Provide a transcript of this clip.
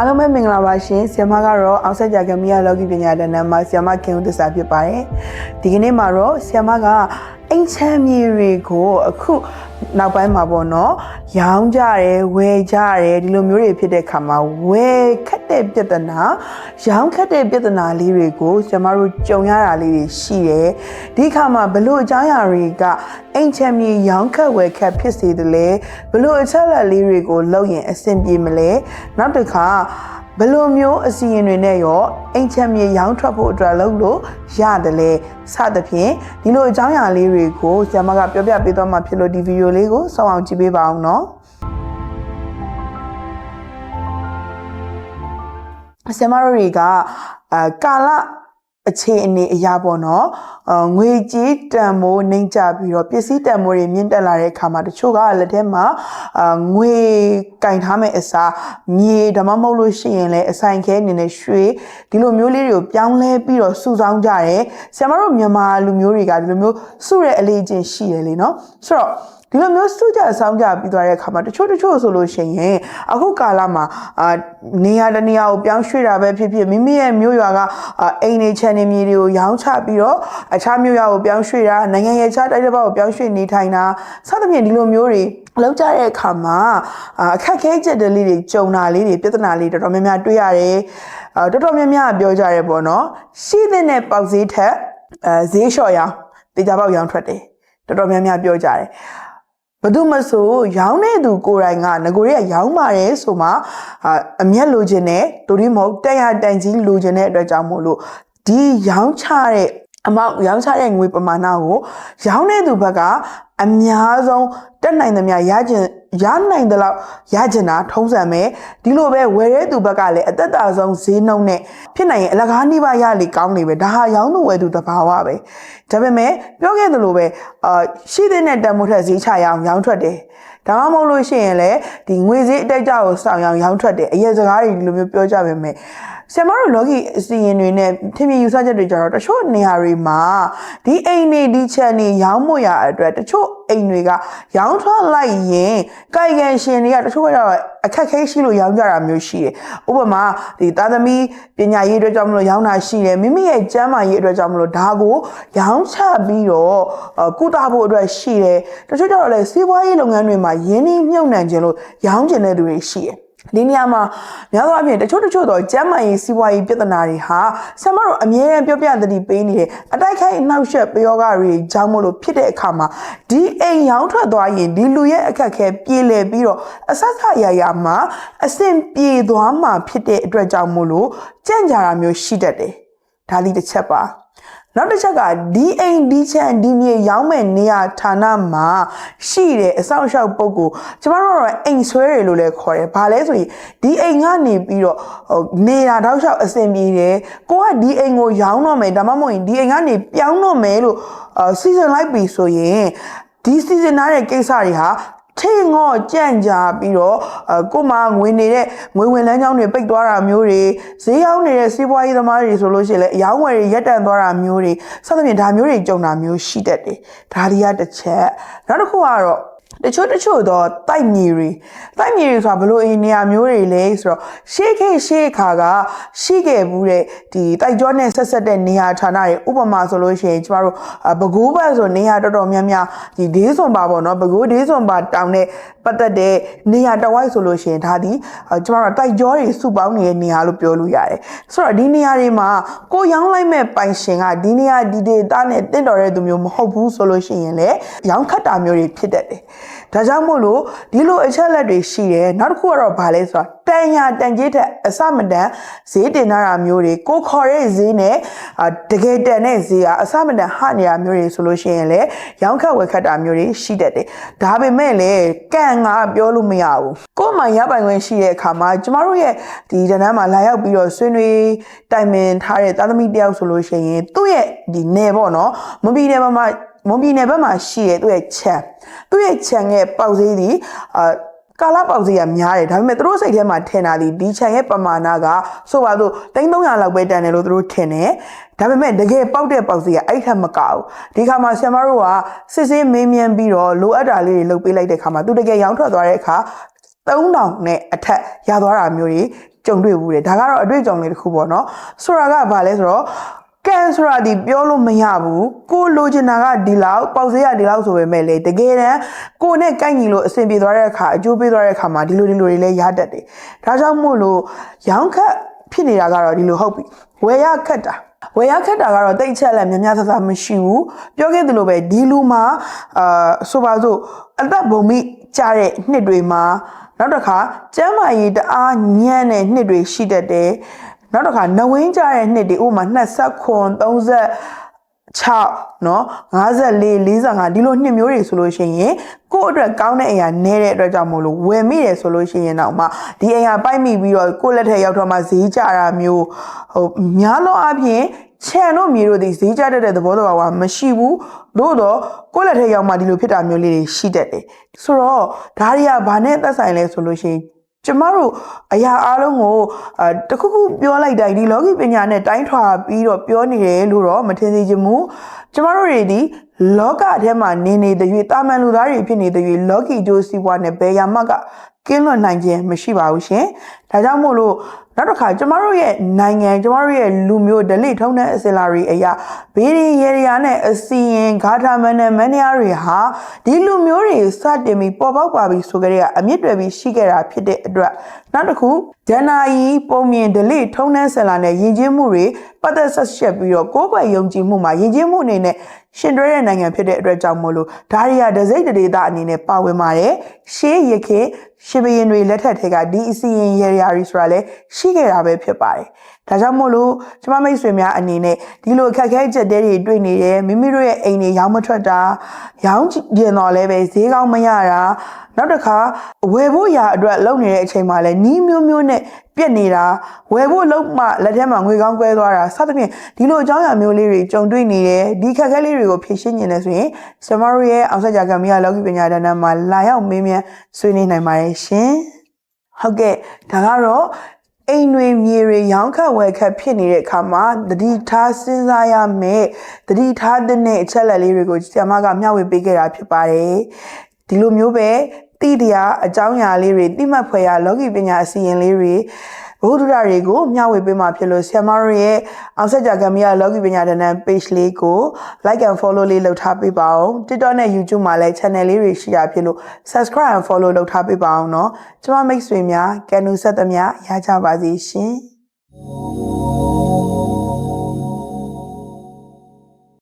အားလုံးပဲမင်္ဂလာပါရှင်ဆီယမကတော့အောင်ဆက်ကြကမီယာလောကီပညာတန်းတန်းမှာဆီယမခင်ဦးသစ္စာဖြစ်ပါတယ်ဒီကနေ့မှာတော့ဆီယမက အိမ်ချမ်းမြေတွေကိုအခုနောက်ပိုင်းမှာပေါ့နော်ရောင်းကြတယ်ဝယ်ကြတယ်ဒီလိုမျိုးတွေဖြစ်တဲ့ခါမှာဝယ်ခက်တဲ့ပြဿနာရောင်းခက်တဲ့ပြဿနာလေးတွေကိုဆီယမတို့ကြုံရတာလေးတွေရှိတယ်ဒီခါမှာဘလို့အကြောင်းအရာတွေကအိမ်ချမ်းမြေရောင်းခက်ဝယ်ခက်ဖြစ်စေတယ်လဲဘလို့အချက်အလက်လေးတွေကိုလုပ်ရင်အဆင်ပြေမလဲနောက်တစ်ခါ ဘယ်လိုမျိုးအစီရင်တွေနဲ့ရောအိမ်ချမ်းမြေရောင်းထွက်ဖို့အတွက်လုပ်လို့ရတယ်လေစသဖြင့်ဒီလိုအကြောင်းအရာလေးတွေကိုဆရာမကပြောပြပေးသွားမှာဖြစ်လို့ဒီဗီဒီယိုလေးကိုစောင့်အောင်ကြည့်ပေးပါအောင်နော်ဆရာမတို့တွေကအာကာလ အခြေအနေအရာပေါ့နော်အငွေကြီးတန်မိုးနှိမ့်ကြပြီးတော့ပစ္စည်းတန်မိုးတွေမြင့်တက်လာတဲ့အခါမှာတချို့ကလက်ထဲမှာအငွေကင်ထားမဲ့အစားမြေဓမ္မမဟုတ်လို့ရှိရင်လည်းအဆိုင်ခဲအနေနဲ့ရွှေဒီလိုမျိုးလေးတွေကိုပြောင်းလဲပြီးတော့စုဆောင်းကြတယ်ဆရာမတို့မြန်မာလူမျိုးတွေကဒီလိုမျိုးစုတဲ့အလေးအကျင့်ရှိတယ်လေနော်ဆိုတော့ ဒီလိုမျိုးစုကြဆောင်းကြပြီးသွားတဲ့အခါမှာတချို့တချို့ဆိုလို့ရှိရင်အခုကာလမှာအာနေရာတနေရာကိုပြောင်းရွှေ့တာပဲဖြစ်ဖြစ်မိမိရဲ့မြို့ရွာကအာအိမ်နေချန်နေမြေတွေကိုရောင်းချပြီးတော့အခြားမြို့ရွာကိုပြောင်းရွှေ့တာနိုင်ငံရဲ့ခြားတိုက်တစ်ပတ်ကိုပြောင်းရွှေ့နေထိုင်တာစသဖြင့်ဒီလိုမျိုးတွေလောက်ကြတဲ့အခါမှာအာအခက်ခဲချက်တွေလေးတွေကြုံတာလေးတွေပြဿနာလေးတော်တော်များများတွေ့ရတယ်အာတော်တော်များများပြောကြရဲပေါ့နော်ရှိတဲ့နဲ့ပေါက်ဈေးထက်အဲဈေးလျှော့ရောင်းတေချာပေါက်ရောင်းထွက်တယ်တော်တော်များများပြောကြတယ် ဘယ်သူမဆိုရောင်းတဲ့သူကိုယ်တိုင်ကငကိုရဲရောင်းပါတယ်ဆိုမှအာအမျက်လိုချင်တဲ့ဒိုရီမဟုတ်တက်ရတန်ကြီးလိုချင်တဲ့အတွက်ကြောင့်မို့လို့ဒီရောင်းချတဲ့ အမောက်ရောင်းချတဲ့ငွေပမာဏကိုရောင်းတဲ့သူဘက်ကအများဆုံးတက်နိုင်သမျှရကျင်ရနိုင်တဲ့လောက်ရကျင်တာထုံးစံပဲဒီလိုပဲဝယ်တဲ့သူဘက်ကလည်းအသက်တာဆုံးဈေးနှုန်းနဲ့ဖြစ်နိုင်ရင်အလကားနှိပါရလေကောင်းနေပဲဒါဟာရောင်းသူဝယ်သူတဘာဝပဲဒါပေမဲ့ပြောခဲ့သလိုပဲအာရှိတဲ့နဲ့တန်မိုးထက်ဈေးချရအောင်ရောင်းထွက်တယ်ဒါမှမဟုတ်လို့ရှိရင်လည်းဒီငွေဈေးအတက်အကျကိုစောင့်ရောင်ရောင်းထွက်တယ်အရက်စကားတွေဒီလိုမျိုးပြောကြပါမယ် ဆရာမတို့လောကီအစီရင်တွေနဲ့ထင်မြင်ယူဆချက်တွေကြတော့တချို့နေရာတွေမှာဒီအိမ်တွေဒီချက်တွေရောင်းမို့ရအတွက်တချို့အိမ်တွေကရောင်းထွက်လိုက်ရင်ကာယကံရှင်တွေကတချို့ကတော့အခက်ခဲရှိလို့ရောင်းကြတာမျိုးရှိတယ်ဥပမာဒီသာသမီပညာရေးအတွက်ကြောင့်မလို့ရောင်းတာရှိတယ်မိမိရဲ့ကျန်းမာရေးအတွက်ကြောင့်မလို့ဒါကိုရောင်းချပြီးတော့အာကုသဖို့အတွက်ရှိတယ်တချို့ကျတော့လည်းစီးပွားရေးလုပ်ငန်းတွေမှာရင်းနှီးမြှုပ်နှံခြင်းလို့ရောင်းကျင်တဲ့သူတွေရှိတယ် ဒီနေရာမှာများသောအားဖြင့်တချို့တချို့တော့ကျမ်းမာရေးစီးပွားရေးပြဿနာတွေဟာဆမ်မတို့အမြဲတမ်းပြောပြသတိပေးနေတယ်အတိုက်ခိုက်အနှောက်အယှက်ပယောဂတွေကြောင့်မလို့ဖြစ်တဲ့အခါမှာဒီအိမ်ရောင်းထွက်သွားရင်ဒီလူရဲ့အခက်အခဲပြေလည်ပြီးတော့အဆက်ဆက်ရရမှာအဆင်ပြေသွားမှာဖြစ်တဲ့အတွက်ကြောင့်မို့လို့ကြံ့ကြာတာမျိုးရှိတတ်တယ်ဒါဒီတစ်ချက်ပါ နောက်တစ်ချက်ကဒီအိမ်ဒီချန်ဒီမြေရောင်းမဲ့နေရာဌာနမှာရှိတဲ့အဆောင်အရှောက်ပုတ်ကိုကျမတို့ကတော့အိမ်ဆွဲတယ်လို့လည်းခေါ်တယ်။ဘာလဲဆိုရင်ဒီအိမ်ကနေပြီးတော့ဟိုနေတာတောက်လျှောက်အဆင်ပြေတယ်။ကိုကဒီအိမ်ကိုရောင်းတော့မယ်ဒါမှမဟုတ်ရင်ဒီအိမ်ကနေပြောင်းတော့မယ်လို့အာစီဇန်လိုက်ပြီဆိုရင်ဒီစီဇန်နာတဲ့ကိစ္စတွေဟာ ထင်းငေါ့ကြန့်ကြာပြီးတော့အကိုမငွေနေတဲ့ငွေဝင်လမ်းကြောင်းတွေပိတ်သွားတာမျိုးတွေဈေးရောက်နေတဲ့စီးပွားရေးသမားတွေဆိုလို့ရှိရင်လည်းအယောင်းဝယ်တွေရက်တန့်သွားတာမျိုးတွေစသဖြင့်ဒါမျိုးတွေကြုံတာမျိုးရှိတတ်တယ်ဒါတွေကတစ်ချက်နောက်တစ်ခုကတော့ တချို့တချို့တော့တိုက်မြေတွေတိုက်မြေတွေဆိုတာဘလို့အင်းနေရာမျိုးတွေလဲဆိုတော့ရှေးခေတ်ရှေးခါကရှိခဲ့ဘူးတဲ့ဒီတိုက်ကျောနဲ့ဆက်ဆက်တဲ့နေရာဌာနတွေဥပမာဆိုလို့ရှိရင်ကျမတို့အာဘကိုးဘတ်ဆိုနေရာတော်တော်များများဒီဒေးစွန်ပါပေါ့နော်ဘကိုးဒေးစွန်ပါတောင်နဲ့ပတ်သက်တဲ့နေရာတစ်ဝိုက်ဆိုလို့ရှိရင်ဒါဒီအာကျမတို့တိုက်ကျောတွေစုပေါင်းနေတဲ့နေရာလို့ပြောလို့ရတယ်ဆိုတော့ဒီနေရာတွေမှာကိုရောင်းလိုက်မဲ့ပိုင်ရှင်ကဒီနေရာဒီဒေတာနဲ့တင့်တော်တဲ့သူမျိုးမဟုတ်ဘူးဆိုလို့ရှိရင်လည်းရောင်းခတ်တာမျိုးတွေဖြစ်တတ်တယ်ဒါကြောင့်မို့လို့ဒီလိုအချက်လက်တွေရှိတယ်နောက်တစ်ခုကတော့ဗာလဲဆိုတော့တန်ညာတန်ကြီးထက်အစမတန်ဈေးတင်ထားတာမျိုးတွေကိုခေါ်တဲ့ဈေးနဲ့အာတကယ်တန်တဲ့ဈေးကအစမတန်ဟနေတာမျိုးတွေဆိုလို့ရှိရင်လည်းရောင်းခတ်ဝယ်ခတ်တာမျိုးတွေရှိတတ်တယ်ဒါပေမဲ့လည်းကန့်ငါပြောလို့မရဘူးကိုယ်မှရပိုင်ခွင့်ရှိတဲ့အခါမှာကျမတို့ရဲ့ဒီတန်းတန်းမှာလာရောက်ပြီးတော့ဆွေးနွေးတိုင်ပင်ထားတဲ့သားသမီးတယောက်ဆိုလို့ရှိရင်သူ့ရဲ့ဒီနယ်ပေါ့နော်မပီနယ်မှာ မွန်ပြည်နယ်ဘက်မှာရှိတဲ့သူ့ရဲ့ခြံသူ့ရဲ့ခြံရဲ့ပေါက်ဈေးဒီအာကာလပေါက်ဈေးကများတယ်ဒါပေမဲ့သူတို့စိတ်ထဲမှာထင်တာဒီဒီခြံရဲ့ပမာဏကဆိုပါတော့3300လောက်ပဲတန်တယ်လို့သူတို့ထင်တယ်ဒါပေမဲ့တကယ်ပေါက်တဲ့ပေါက်ဈေးကအဲ့ထက်မကဘူးဒီခါမှာဆရာမတို့ကစစ်စစ်မေးမြန်းပြီးတော့လိုအပ်တာလေးတွေလုပ်ပေးလိုက်တဲ့ခါမှာသူတကယ်ရောင်းထွက်သွားတဲ့အခါ3000နဲ့အထက်ရသွားတာမျိုးတွေကြုံတွေ့ဘူးတယ်ဒါကတော့အတွေ့အကြုံလေးတစ်ခုပေါ့နော်ဆိုတာကဘာလဲဆိုတော့ ကန်ဆိုတာဒီပြောလို့မရဘူးကိုလိုချင်တာကဒီလောက်ပေါက်စေးရဒီလောက်ဆိုပေမဲ့လေတကယ်တမ်းကိုနဲ့ကိုက်ညီလို့အဆင်ပြေသွားတဲ့အခါအကျိုးပေးသွားတဲ့အခါမှာဒီလိုဒီလိုတွေလည်းရတတ်တယ်ဒါကြောင့်မို့လို့ရောင်းခတ်ဖြစ်နေတာကတော့ဒီလိုဟုတ်ပြီဝယ်ရခတ်တာဝယ်ရခက်တာကတော့တိတ်ချက်လက်များများဆဆမရှိဘူးပြောခဲ့သလိုပဲဒီလူမှာအာဆိုပါစို့အသက်ဘုံမိကြတဲ့နှစ်တွေမှာနောက်တစ်ခါကျမ်းမာရေးတအားညံ့တဲ့နှစ်တွေရှိတတ်တယ် နောက်တစ်ခါနဝင်းကြတဲ့နှစ်တွေဥပမာ29 36နော်54 45ဒီလိုနှစ်မျိုးတွေဆိုလို့ရှိရင်ကို့အတွက်ကောင်းတဲ့အရာနဲတဲ့အတွက်ကြောင့်မို့လို့ဝယ်မိတယ်ဆိုလို့ရှိရင်တော့မှဒီအရာပိုက်မိပြီးတော့ကို့လက်ထက်ရောက်တော့မှဈေးကြတာမျိုးဟိုများသောအားဖြင့်ခြံတို့မြေတို့ဒီဈေးကျတတ်တဲ့သဘောတဘာဝမရှိဘူးတို့တော့ကိုယ့်လက်ထက်ရောက်မှဒီလိုဖြစ်တာမျိုးလေးတွေရှိတတ်တယ်ဆိုတော့ဒါတွေကဘာနဲ့သက်ဆိုင်လဲဆိုလို့ရှိရင် ကျမတို့အရာအားလုံးကိုအဲတခုခုပြောလိုက်တိုင်းဒီလောကီပညာနဲ့တိုင်းထွာပြီးတော့ပြောနေတယ်လို့တော့မထင်သေးချင်ဘူးကျမတို့တွေဒီ လောကထဲမှာနေနေတဲ့၍တာမန်လူသားတွေဖြစ်နေတဲ့၍လောကီကျိုးစီးပွားနဲ့ဘယ်ရာမှကကင်းလွတ်နိုင်ခြင်းမရှိပါဘူးရှင်ဒါကြောင့်မို့လို့နောက်တစ်ခါကျမတို့ရဲ့နိုင်ငံကျမတို့ရဲ့လူမျိုးဒလိထုံးတဲ့အစင်လာတွေအရာဘေးရီရေရာနဲ့အစီရင်ဂါထာမန်နဲ့မန်နီယာတွေဟာဒီလူမျိုးတွေစတင်ပြီးပေါ်ပေါက်ပါပြီဆိုကြတဲ့အမြင့်တွယ်ပြီးရှိခဲ့တာဖြစ်တဲ့အတွက်နောက်တစ်ခုဂျန်နာယီပုံမြင်ဒလိထုံးတဲ့ဆင်လာနဲ့ယဉ်ကျေးမှုတွေပတ်သက်ဆက်ဆက်ပြီးတော့ကိုယ်ပိုင်ယုံကြည်မှုမှာယဉ်ကျေးမှုအနေနဲ့ရှင်တွဲတဲ့နိုင်ငံဖြစ်တဲ့အတွက်ကြောင့်မို့လို့ဒါရီယာဒစိတ်တရေတာအနေနဲ့ပါဝင်ပါတယ်ရှေးရခေ ရှင်ဘရင်တွေလက်ထက်ထဲကဒီအစီရင်ရေရာတွေဆိုတာလည်းရှိခဲ့တာပဲဖြစ်ပါတယ်ဒါကြောင့်မို့လို့ကျမမိတ်ဆွေများအနေနဲ့ဒီလိုအခက်အခဲချက်တဲတွေတွေ့နေတယ်မိမိတို့ရဲ့အိမ်တွေရောင်းမထွက်တာရောင်းကျင်တော့လည်းပဲဈေးကောင်းမရတာနောက်တစ်ခါဝယ်ဖို့ရာအတွက်လုပ်နေတဲ့အချိန်မှာလည်းနီးမျိုးမျိုးနဲ့ပြက်နေတာဝယ်ဖို့လုပ်မှလက်ထဲမှာငွေကောင်းကွဲသွားတာစသဖြင့်ဒီလိုအကြောင်းအရာမျိုးလေးတွေကြုံတွေ့နေတယ်ဒီခက်ခဲလေးတွေကိုဖြေရှင်းနေတယ်ဆိုရင်ဆမရိုရဲ့အောင်ဆက်ကြကံမရလောကီပညာဒါနမှာလာရောက်မေးမြန်းဆွေးနွေးနိုင်ပါတယ်ရှင်ဟုတ်ကဲ့ဒါကတော့အိမ်တွေမြေတွေရောင်းခတ်ဝယ်ခတ်ဖြစ်နေတဲ့အခါမှာတတိထားစဉ်းစားရမယ်တတိထားတဲ့အချက်လက်လေးတွေကိုဆရာမကမျှဝေပေးခဲ့တာဖြစ်ပါတယ်ဒီလိုမျိုးပဲတိတရားအကြောင်းအရာလေးတွေတိမှတ်ဖွယ်ရာလောကီပညာအစီရင်လေးတွေ ဘုဒ္ဓရာတွေကိုမျှဝေပေးမှာဖြစ်လို့ဆရာမတို့ရဲ့အောင်ဆက်ကြကမီယာလောကီပညာဒဏ္ဍ page လေးကို like and follow လေးလုပ်ထားပေးပါအောင် TikTok နဲ့ YouTube မှာလည်း channel လေးတွေရှိရဖြစ်လို့ subscribe and follow လုပ်ထားပေးပါအောင်เนาะကျွန်မမိတ်ဆွေများကန်နူဆက်သမျှရကြပါစေရှင်